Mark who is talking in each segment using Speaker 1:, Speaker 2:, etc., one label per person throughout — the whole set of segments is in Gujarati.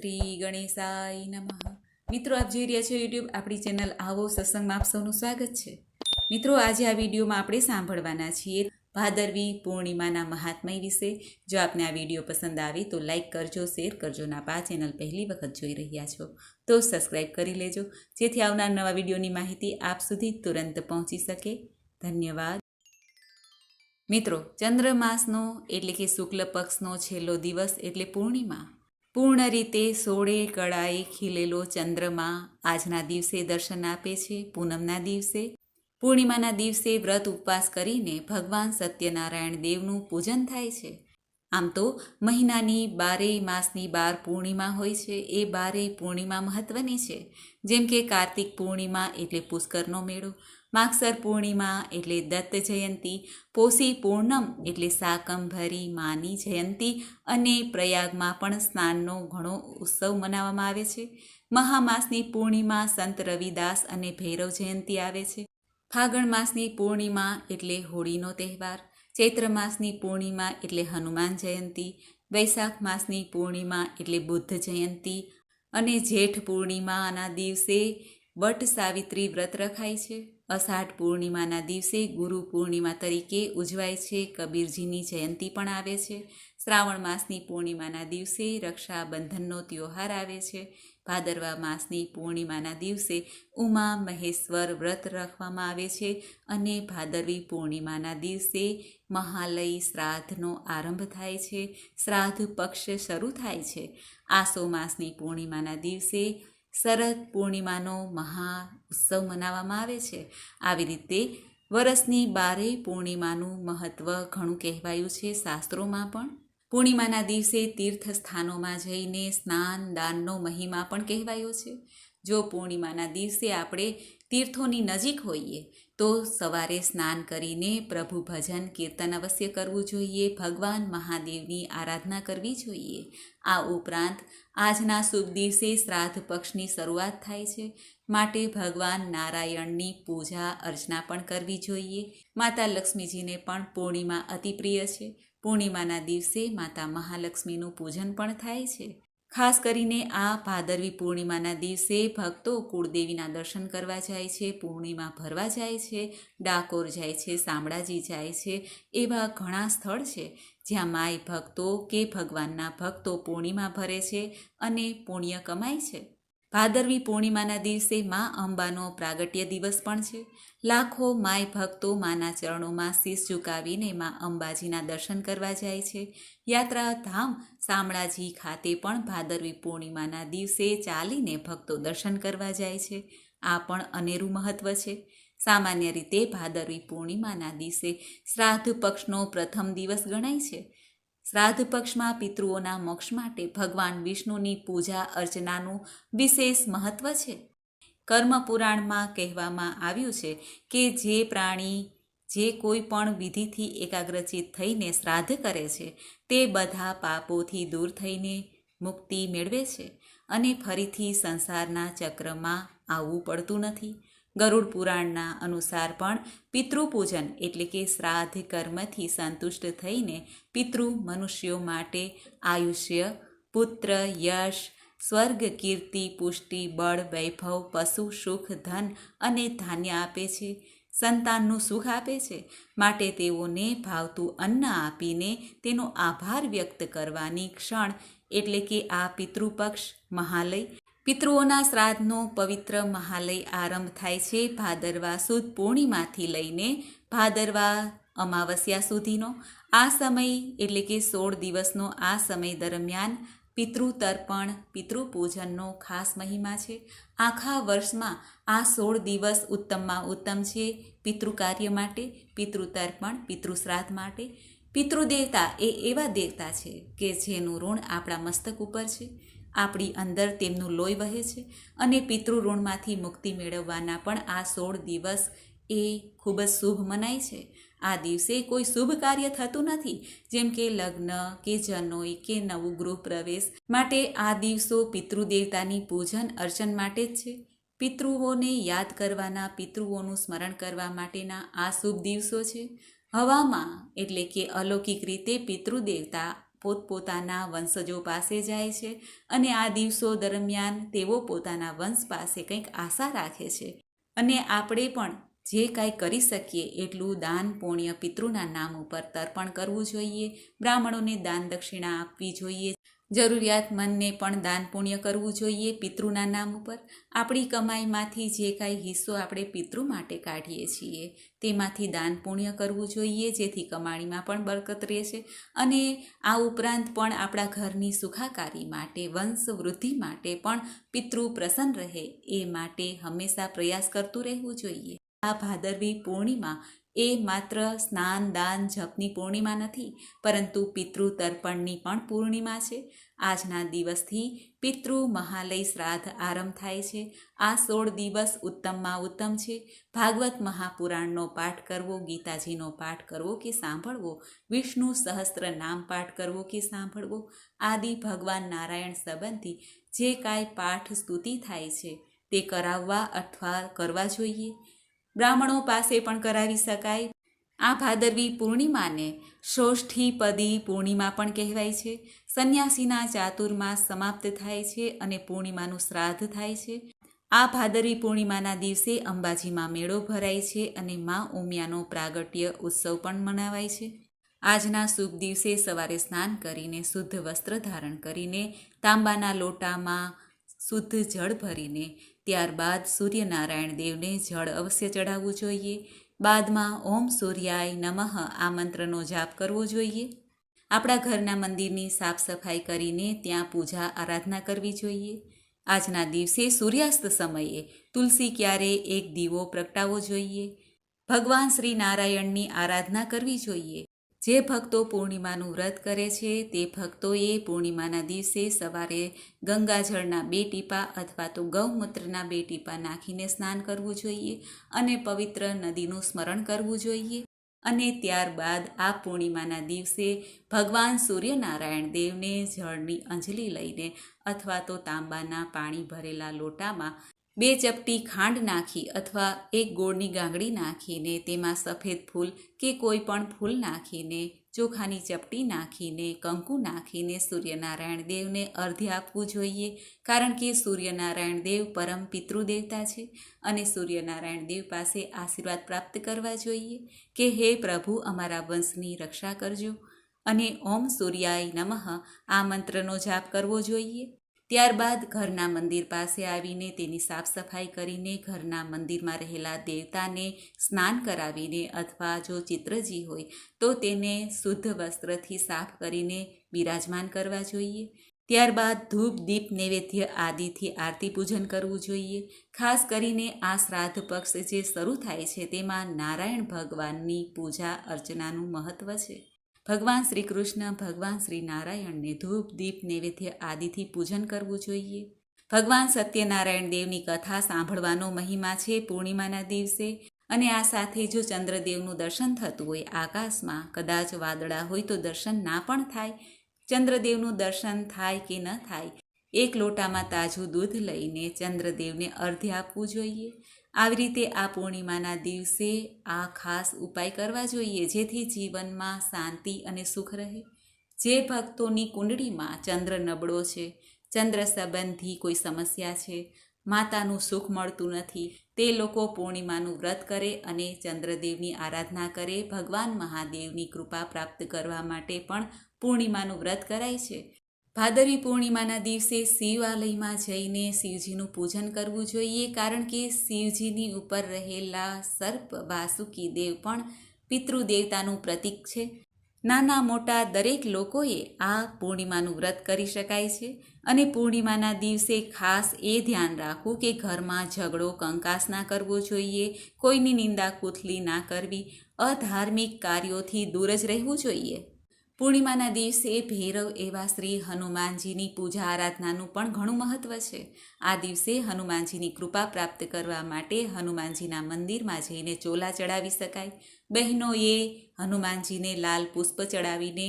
Speaker 1: શ્રી ગણેશાય નમઃ. મિત્રો, આપ જોઈ રહ્યા છો યુટ્યુબ આપણી ચેનલ આવો સત્સંગમાં આપ સૌનું સ્વાગત છે. મિત્રો, આજે આ વિડીયોમાં આપણે સાંભળવાના છીએ ભાદરવી પૂર્ણિમાના મહાત્મય વિશે. જો આપને આ વીડિયો પસંદ આવે તો લાઈક કરજો, શેર કરજો ના આ ચેનલ પહેલી વખત જોઈ રહ્યા છો તો સબસ્ક્રાઈબ કરી લેજો. જેથી આવનાર નવા વિડીયોની માહિતી આપ સુધી તુરંત પહોંચી શકે. ધન્યવાદ. મિત્રો, ચંદ્રમાસનો એટલે કે શુક્લ પક્ષનો છેલ્લો દિવસ એટલે પૂર્ણિમા. પૂર્ણ રીતે સોળે કળાએ ખીલેલો ચંદ્રમા આજના દિવસે દર્શન આપે છે, પૂનમના દિવસે. પૂર્ણિમાના દિવસે વ્રત ઉપવાસ કરીને ભગવાન સત્યનારાયણ દેવનું પૂજન થાય છે. આમ તો મહિનાની બારેય માસની બાર પૂર્ણિમા હોય છે, એ બારેય પૂર્ણિમા મહત્વની છે. જેમ કે કાર્તિક પૂર્ણિમા એટલે પુષ્કરનો મેળો માગસર પૂર્ણિમા એટલે દત્ત જયંતી પોષી પૂર્ણમ એટલે સાકંભરી માની જયંતી અને પ્રયાગમાં પણ સ્નાનનો ઘણો ઉત્સવ મનાવવામાં આવે છે. મહામાસની પૂર્ણિમા સંત રવિદાસ અને ભૈરવ જયંતી આવે છે. ફાગણ માસની પૂર્ણિમા એટલે હોળીનો તહેવાર, ચૈત્ર માસની પૂર્ણિમા એટલે હનુમાન જયંતી, વૈશાખ માસની પૂર્ણિમા એટલે બુદ્ધ જયંતી અને જેઠ પૂર્ણિમાના દિવસે વટ સાવિત્રી વ્રત રખાય છે. અષાઢ પૂર્ણિમાના દિવસે ગુરુ પૂર્ણિમા તરીકે ઉજવાય છે. કબીરજીની જયંતી પણ આવે છે. શ્રાવણ માસની પૂર્ણિમાના દિવસે રક્ષાબંધનનો ત્યોહાર આવે છે. ભાદરવા માસની પૂર્ણિમાના દિવસે ઉમા મહેશ્વર વ્રત રાખવામાં આવે છે અને ભાદરવી પૂર્ણિમાના દિવસે મહાલય શ્રાદ્ધનો આરંભ થાય છે. શ્રાદ્ધ પક્ષ શરૂ થાય છે. આસો માસની પૂર્ણિમાના દિવસે શરદ પૂર્ણિમાનો મહા ઉત્સવ મનાવવામાં આવે છે. આવી રીતે વરસની બારેય પૂર્ણિમાનું મહત્ત્વ ઘણું કહેવાયું છે શાસ્ત્રોમાં પણ. પૂર્ણિમાના દિવસે તીર્થ સ્થાનોમાં જઈને સ્નાન, દાનનો મહિમા પણ કહેવાયો છે. જો પૂર્ણિમાના દિવસે આપણે તીર્થોની નજીક હોઈએ તો સવારે સ્નાન કરીને પ્રભુ ભજન કીર્તન અવશ્ય કરવું જોઈએ, ભગવાન મહાદેવની આરાધના કરવી જોઈએ. આ ઉપરાંત, આજના શુભ દિવસે શ્રાદ્ધ પક્ષની શરૂઆત થાય છે. માટે ભગવાન નારાયણની પૂજા, અર્ચના પણ કરવી જોઈએ. માતા લક્ષ્મીજીને પણ પૂર્ણિમા અતિ પ્રિય છે. પૂર્ણિમાના દિવસે માતા મહાલક્ષ્મીનું પૂજન પણ થાય છે. ખાસ કરીને આ ભાદરવી પૂર્ણિમાના દિવસે ભક્તો કુળદેવીના દર્શન કરવા જાય છે, પૂર્ણિમા ભરવા જાય છે, ડાકોર જાય છે, શામળાજી જાય છે, એવા ઘણા સ્થળ છે જ્યાં માય ભક્તો કે ભગવાનના ભક્તો પૂર્ણિમા ભરે છે અને પુણ્ય કમાય છે. ભાદરવી પૂર્ણિમાના દિવસે મા અંબાનો પ્રાગટ્ય દિવસ પણ છે. લાખો માય ભક્તો માના ચરણોમાં શીશ ઝુકાવીને મા અંબાજીના દર્શન કરવા જાય છે. યાત્રા ધામ શામળાજી ખાતે પણ ભાદરવી પૂર્ણિમાના દિવસે ચાલીને ભક્તો દર્શન કરવા જાય છે. આ પણ અનેરું મહત્વ છે. સામાન્ય રીતે ભાદરવી પૂર્ણિમાના દિવસે શ્રાદ્ધ પક્ષનો પ્રથમ દિવસ ગણાય છે. શ્રાદ્ધ પક્ષમાં પિતૃઓના મોક્ષ માટે ભગવાન વિષ્ણુની પૂજા અર્ચનાનું વિશેષ મહત્વ છે. કર્મપુરાણમાં કહેવામાં આવ્યું છે કે જે પ્રાણી જે કોઈ પણ વિધિથી એકાગ્રચિત થઈને શ્રાદ્ધ કરે છે, તે બધા પાપોથી દૂર થઈને મુક્તિ મેળવે છે અને ફરીથી સંસારના ચક્રમાં આવવું પડતું નથી. ગરુડ પુરાણના અનુસાર પણ પિતૃપૂજન એટલે કે શ્રાદ્ધ કર્મથી સંતુષ્ટ થઈને પિતૃ મનુષ્યો માટે આયુષ્ય, પુત્ર, યશ, સ્વર્ગ, કીર્તિ, પુષ્ટિ, બળ, વૈભવ, પશુ, સુખ, ધન અને ધાન્ય આપે છે. સંતાનનું સુખ આપે છે. માટે તેઓને ભાવતું અન્ન આપીને તેનો આભાર વ્યક્ત કરવાની ક્ષણ એટલે કે આ પિતૃપક્ષ મહાલય પિતૃઓના શ્રાદ્ધનો પવિત્ર મહાલય આરંભ થાય છે ભાદરવા સુદ પૂર્ણિમાથી લઈને ભાદરવા અમાવસ્યા સુધીનો. આ સમય એટલે કે સોળ દિવસનો આ સમય દરમિયાન પિતૃ તર્પણ પિતૃપૂજનનો ખાસ મહિમા છે. આખા વર્ષમાં આ સોળ દિવસ ઉત્તમમાં ઉત્તમ છે પિતૃ કાર્ય માટે, પિતૃતર્પણ, પિતૃશ્રાદ્ધ માટે. પિતૃદેવતા એ એવા દેવતા છે કે જેનું ઋણ આપણા મસ્તક ઉપર છે. આપણી અંદર તેમનું લોહી વહે છે અને પિતૃઋણમાંથી મુક્તિ મેળવવાના પણ આ સોળ દિવસ એ ખૂબ જ શુભ મનાય છે. આ દિવસે કોઈ શુભ કાર્ય થતું નથી, જેમ કે લગ્ન કે જનોઈ કે નવું ગૃહ પ્રવેશ માટે આ દિવસો પિતૃદેવતાની પૂજન અર્ચન માટે જ છે. પિતૃઓને યાદ કરવાના, પિતૃઓનું સ્મરણ કરવા માટેના આ શુભ દિવસો છે. હવામાં એટલે કે અલૌકિક રીતે પિતૃદેવતા પોતપોતાના વંશજો પાસે જાય છે અને આ દિવસો દરમિયાન તેઓ પોતાના વંશ પાસે કંઈક આશા રાખે છે. અને આપણે પણ જે કાંઈ કરી શકીએ એટલું દાન પુણ્ય પિતૃના નામ ઉપર તર્પણ કરવું જોઈએ. બ્રાહ્મણોને દાન દક્ષિણા આપવી જોઈએ. જરૂરિયાતમંદને પણ દાન પુણ્ય કરવું જોઈએ પિતૃના નામ ઉપર. આપણી કમાઈમાંથી જે કાંઈ હિસ્સો આપણે પિતૃ માટે કાઢીએ છીએ, તેમાંથી દાન પુણ્ય કરવું જોઈએ, જેથી કમાણીમાં પણ બરકત રહેશે અને આ ઉપરાંત પણ આપણા ઘરની સુખાકારી માટે, વંશ વૃદ્ધિ માટે પણ પિતૃ પ્રસન્ન રહે, એ માટે હંમેશા પ્રયાસ કરતું રહેવું જોઈએ. આ ભાદરવી પૂર્ણિમા એ માત્ર સ્નાન, દાન, જપની પૂર્ણિમા નથી, પરંતુ પિતૃ તર્પણની પણ પૂર્ણિમા છે. આજના દિવસથી પિતૃ મહાલય શ્રાદ્ધ આરંભ થાય છે. આ સોળ દિવસ ઉત્તમમાં ઉત્તમ છે. ભાગવત મહાપુરાણનો પાઠ કરવો, ગીતાજીનો પાઠ કરવો કે સાંભળવો, વિષ્ણુ સહસ્ત્ર નામ પાઠ કરવો કે સાંભળવો, આદિ ભગવાન નારાયણ સંબંધી જે કાંઈ પાઠ સ્તુતિ થાય છે તે કરાવવા અથવા કરવા જોઈએ. બ્રાહ્મણો પાસે પણ કરાવી શકાય. આ ભાદરવી પૂર્ણિમાને ષોષ્ઠી પદી પૂર્ણિમા પણ કહેવાય છે. સંન્યાસીના ચાતુર્માસ સમાપ્ત થાય છે અને પૂર્ણિમાનું શ્રાદ્ધ થાય છે. આ ભાદરવી પૂર્ણિમાના દિવસે અંબાજીમાં મેળો ભરાય છે અને મા ઉમિયાનો પ્રાગટ્ય ઉત્સવ પણ મનાવાય છે. આજના શુભ દિવસે સવારે સ્નાન કરીને શુદ્ધ વસ્ત્ર ધારણ કરીને તાંબાના લોટામાં શુદ્ધ જળ ભરીને ત્યારબાદ સૂર્યનારાયણ દેવને જળ અવશ્ય ચઢાવવું જોઈએ. બાદમાં ઓમ સૂર્યાય નમઃ આ મંત્રનો જાપ કરવો જોઈએ. આપણા ઘરના મંદિરની સાફ સફાઈ કરીને ત્યાં પૂજા આરાધના કરવી જોઈએ. આજના દિવસે સૂર્યાસ્ત સમયે તુલસી ક્યારે એક દીવો પ્રગટાવવો જોઈએ. ભગવાન શ્રી નારાયણની આરાધના કરવી જોઈએ. જે ભક્તો પૂર્ણિમાનું વ્રત કરે છે, તે ભક્તોએ પૂર્ણિમાના દિવસે સવારે ગંગાજળના બે ટીપા અથવા તો ગૌમૂત્રના બે ટીપા નાખીને સ્નાન કરવું જોઈએ અને પવિત્ર નદીનું સ્મરણ કરવું જોઈએ. અને ત્યારબાદ આ પૂર્ણિમાના દિવસે ભગવાન સૂર્યનારાયણ દેવને જળની અંજલિ લઈને અથવા તો તાંબાના પાણી ભરેલા લોટામાં બે ચપટી ખાંડ નાખી અથવા એક ગોળની ગાંગડી નાખીને તેમાં સફેદ ફૂલ કે કોઈ પણ ફૂલ નાખીને, ચોખાની ચપટી નાખીને, કંકુ નાખીને સૂર્યનારાયણ દેવને અર્ધ્ય આપવું જોઈએ, કારણ કે સૂર્યનારાયણ દેવ પરમ પિતૃદેવતા છે અને સૂર્યનારાયણ દેવ પાસે આશીર્વાદ પ્રાપ્ત કરવા જોઈએ કે હે પ્રભુ, અમારા વંશની રક્ષા કરજો અને ઓમ સૂર્યાય નમઃ આ મંત્રનો જાપ કરવો જોઈએ. ત્યારબાદ ઘરના મંદિર પાસે આવીને તેની સાફ સફાઈ કરીને ઘરના મંદિરમાં રહેલા દેવતાને સ્નાન કરાવીને અથવા જો ચિત્રજી હોય, તો તેને શુદ્ધ વસ્ત્રથી સાફ કરીને બિરાજમાન કરવા જોઈએ. ત્યારબાદ ધૂપ, દીપ, નૈવેદ્ય આદિથી આરતી પૂજન કરવું જોઈએ. ખાસ કરીને આ શ્રાદ્ધ પક્ષ જે શરૂ થાય છે, તેમાં નારાયણ ભગવાનની પૂજા અર્ચનાનું મહત્ત્વ છે. ભગવાન શ્રી કૃષ્ણ, ભગવાન શ્રી નારાયણને ધૂપ, દીપ, નૈવેદ્ય આદિથી પૂજન કરવું જોઈએ. ભગવાન સત્યનારાયણ દેવની કથા સાંભળવાનો મહિમા છે પૂર્ણિમાના દિવસે અને આ સાથે જો ચંદ્રદેવનું દર્શન થતું હોય આકાશમાં, કદાચ વાદળા હોય તો દર્શન ના પણ થાય. ચંદ્રદેવનું દર્શન થાય કે ન થાય, એક લોટામાં તાજું દૂધ લઈને ચંદ્રદેવને અર્ધ્ય આપવું જોઈએ. આવી રીતે આ પૂર્ણિમાના દિવસે આ ખાસ ઉપાય કરવા જોઈએ, જેથી જીવનમાં શાંતિ અને સુખ રહે. જે ભક્તોની કુંડળીમાં ચંદ્ર નબળો છે, ચંદ્ર સંબંધી કોઈ સમસ્યા છે, માતાનું સુખ મળતું નથી, તે લોકો પૂર્ણિમાનું વ્રત કરે અને ચંદ્રદેવની આરાધના કરે, ભગવાન મહાદેવની કૃપા પ્રાપ્ત કરવા માટે પણ પૂર્ણિમાનું વ્રત કરાય છે. ભાદરવી પૂર્ણિમાના દિવસે શિવાલયમાં જઈને શિવજીનું પૂજન કરવું જોઈએ, કારણ કે શિવજીની ઉપર રહેલા સર્પ વાસુકી દેવ પણ પિતૃદેવતાનું પ્રતીક છે. નાના મોટા દરેક લોકોએ આ પૂર્ણિમાનું વ્રત કરી શકાય છે અને પૂર્ણિમાના દિવસે ખાસ એ ધ્યાન રાખવું કે ઘરમાં ઝઘડો, કંકાસ ના કરવો જોઈએ, કોઈની નિંદા, કુથલી ના કરવી, અધાર્મિક કાર્યોથી દૂર જ રહેવું જોઈએ. પૂર્ણિમાના દિવસે ભૈરવ એવા શ્રી હનુમાનજીની પૂજા આરાધનાનું પણ ઘણું મહત્ત્વ છે. આ દિવસે હનુમાનજીની કૃપા પ્રાપ્ત કરવા માટે હનુમાનજીના મંદિરમાં જઈને ચોલા ચડાવી શકાય. બહેનોએ હનુમાનજીને લાલ પુષ્પ ચડાવીને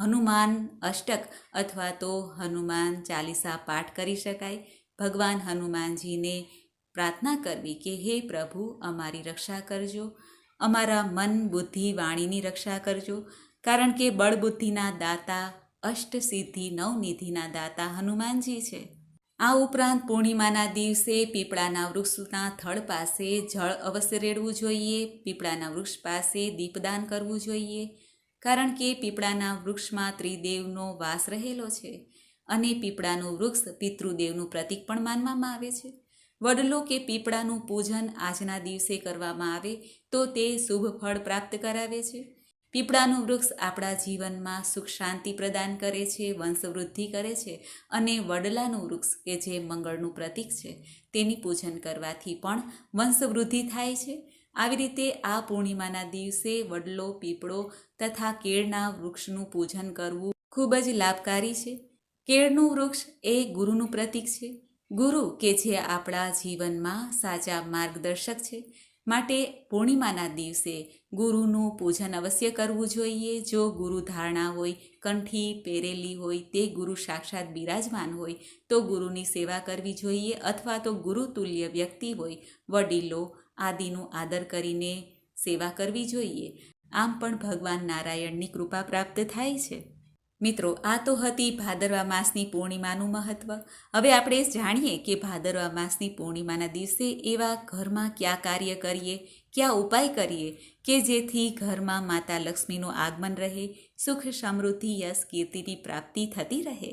Speaker 1: હનુમાન અષ્ટક અથવા તો હનુમાન ચાલીસા પાઠ કરી શકાય. ભગવાન હનુમાનજીને પ્રાર્થના કરવી કે, હે પ્રભુ, અમારી રક્ષા કરજો. અમારા મન બુદ્ધિ વાણીની રક્ષા કરજો. કારણ કે બળબુદ્ધિના દાતા, અષ્ટસિદ્ધિ નવનિધિના દાતા હનુમાનજી છે. આ ઉપરાંત પૂર્ણિમાના દિવસે પીપળાના વૃક્ષના થડ પાસે જળ અવશ્ય રેડવું જોઈએ, પીપળાના વૃક્ષ પાસે દીપદાન કરવું જોઈએ, કારણ કે પીપળાના વૃક્ષમાં ત્રિદેવનો વાસ રહેલો છે અને પીપળાનું વૃક્ષ પિતૃદેવનું પ્રતીક પણ માનવામાં આવે છે. વડલો કે પીપળાનું પૂજન આજના દિવસે કરવામાં આવે તો તે શુભ ફળ પ્રાપ્ત કરાવે છે. પીપળાનું વૃક્ષ આપણા જીવનમાં સુખ શાંતિ પ્રદાન કરે છે, વંશવૃદ્ધિ કરે છે અને વડલાનું વૃક્ષ, કે જે મંગળનું પ્રતીક છે, તેની પૂજન કરવાથી પણ વંશવૃદ્ધિ થાય છે. આવી રીતે આ પૂર્ણિમાના દિવસે વડલો, પીપળો તથા કેળના વૃક્ષનું પૂજન કરવું ખૂબ જ લાભકારી છે. કેળનું વૃક્ષ એ ગુરુનું પ્રતીક છે. ગુરુ, કે જે આપણા જીવનમાં સાચા માર્ગદર્શક છે માટે પૂર્ણિમાના દિવસે ગુરુનું પૂજન અવશ્ય કરવું જોઈએ. જો ગુરુ ધારણા હોય, કંઠી પહેરેલી હોય, તે ગુરુ સાક્ષાત બિરાજમાન હોય, તો ગુરુની સેવા કરવી જોઈએ અથવા તો ગુરુતુલ્ય વ્યક્તિ હોય, વડીલો આદિનું આદર કરીને સેવા કરવી જોઈએ. આમ પણ ભગવાન નારાયણની કૃપા પ્રાપ્ત થાય છે. મિત્રો, આ તો હતી ભાદરવા માસની પૂર્ણિમાનું મહત્વ. હવે આપણે જાણીએ કે ભાદરવા માસની પૂર્ણિમાના દિવસે એવા ઘરમાં ક્યાં કાર્ય કરીએ, ક્યાં ઉપાય કરીએ કે જેથી ઘરમાં માતા લક્ષ્મીનું આગમન રહે, સુખ, સમૃદ્ધિ, યશ, કીર્તિની પ્રાપ્તિ થતી રહે.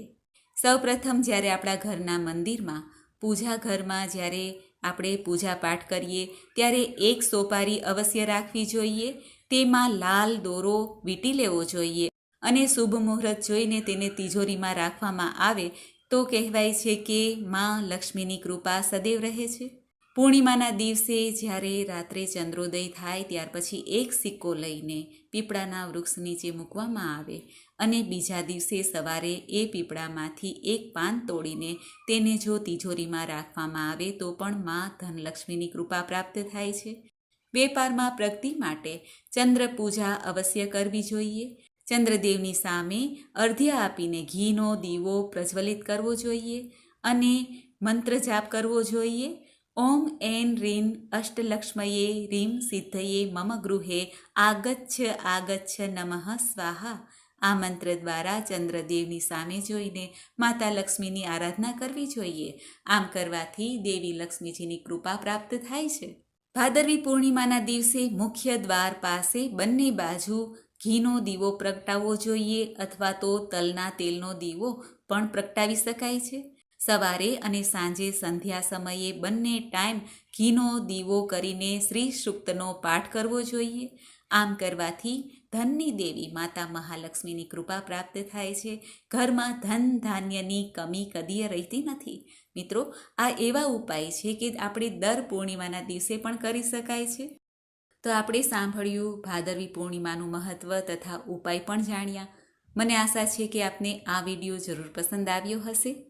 Speaker 1: સૌપ્રથમ જ્યારે આપણા ઘરના મંદિરમાં, પૂજા ઘરમાં જ્યારે આપણે પૂજા પાઠ કરીએ, ત્યારે એક સોપારી અવશ્ય રાખવી જોઈએ. તેમાં લાલ દોરો વીંટી લેવો જોઈએ. અને શુભ મુહૂર્ત જોઈને તેને તિજોરીમાં રાખવામાં આવે, તો કહેવાય છે કે માં લક્ષ્મીની કૃપા સદૈવ રહે છે. પૂર્ણિમાના દિવસે જ્યારે રાત્રે ચંદ્રોદય થાય, ત્યાર પછી એક સિક્કો લઈને પીપળાના વૃક્ષ નીચે મૂકવામાં આવે અને બીજા દિવસે સવારે એ પીપળામાંથી એક પાન તોડીને તેને જો તિજોરીમાં રાખવામાં આવે, તો પણ માં ધનલક્ષ્મીની કૃપા પ્રાપ્ત થાય છે. વેપારમાં પ્રગતિ માટે ચંદ્ર પૂજા અવશ્ય કરવી જોઈએ. ચંદ્રદેવની સામે અર્ધ્ય આપીને ઘીનો દીવો પ્રજ્વલિત કરવો જોઈએ અને મંત્ર જાપ કરવો જોઈએ. ઓમ એન રીન અષ્ટલક્ષ્મયે રીમ સિદ્ધયે મમ ગૃહે આગચ્છ આગચ્છ નમઃ સ્વાહા. આ મંત્ર દ્વારા ચંદ્રદેવની સામે જોઈને માતા લક્ષ્મીની આરાધના કરવી જોઈએ. આમ કરવાથી દેવી લક્ષ્મીજીની કૃપા પ્રાપ્ત થાય છે. ભાદરવી પૂર્ણિમાના દિવસે મુખ્ય દ્વાર પાસે બંને બાજુ ઘીનો દીવો પ્રગટાવવો જોઈએ અથવા તો તલના તેલનો દીવો પણ પ્રગટાવી શકાય છે? સવારે અને સાંજે સંધ્યા સમયે બંને ટાઈમ ઘીનો દીવો કરીને શ્રી સૂક્તનો પાઠ કરવો જોઈએ. આમ કરવાથી ધનની દેવી માતા મહાલક્ષ્મીની કૃપા પ્રાપ્ત થાય છે. ઘરમાં ધન ધાન્યની કમી કદીય રહેતી નથી. મિત્રો, આ એવા ઉપાય છે કે આપણે દર પૂર્ણિમાના દિવસે પણ કરી શકાય છે. તો આપણે સાંભળ્યું ભાદરવી પૂર્ણિમાનું મહત્ત્વ તથા ઉપાય પણ જાણ્યા. મને આશા છે કે આપને આ વીડિયો જરૂર પસંદ આવ્યો હશે.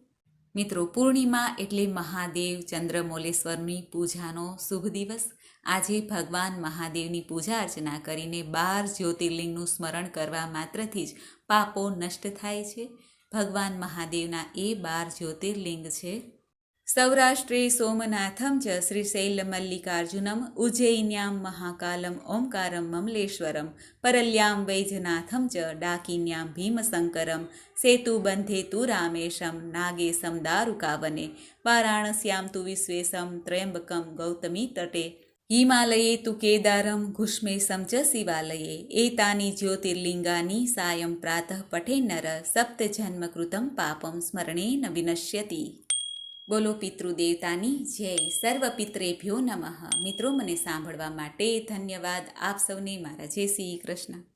Speaker 1: મિત્રો, પૂર્ણિમા એટલે મહાદેવ ચંદ્રમૌલેશ્વરની પૂજાનો શુભ દિવસ. આજે ભગવાન મહાદેવની પૂજા અર્ચના કરીને બાર જ્યોતિર્લિંગનું સ્મરણ કરવા માત્રથી જ પાપો નષ્ટ થાય છે. ભગવાન મહાદેવના એ બાર જ્યોતિર્લિંગ છે. સૌરાષ્ટ્રે સોમનાથમ ચ, શ્રીશૈલમલ્લિકાર્જુનમ ઉજ્જૈન્યામ મહાકાલમ, ઓમકારમ મમલેશ્વરમ, પરલ્યામ વૈજનાથમ ચ, ડાકિન્યામ ભીમશંકરમ સેતુબંધે તુ રામેશમ, નાગેશમ દારુકાવને, વારાણસ્યામ તુ વિશ્વેશમ, ત્રયંબકમ ગૌતમી તટે, હિમાલયે તુ કેદારમ, ઘુષ્મેશમ ચ શિવાલયે, એતાની જ્યોતિર્લિંગાની સાયં પ્રાતઃ પઠે નર, સપ્તજન્મકૃતમ પાપમ સ્મરણેન વિનશ્યતિ બોલો પિતૃદેવતાની જય. સર્વ પિતરેભ્યો નમઃ. મિત્રો, મને સાંભળવા માટે ધન્યવાદ. આપ સૌને મારા જય શ્રી કૃષ્ણ.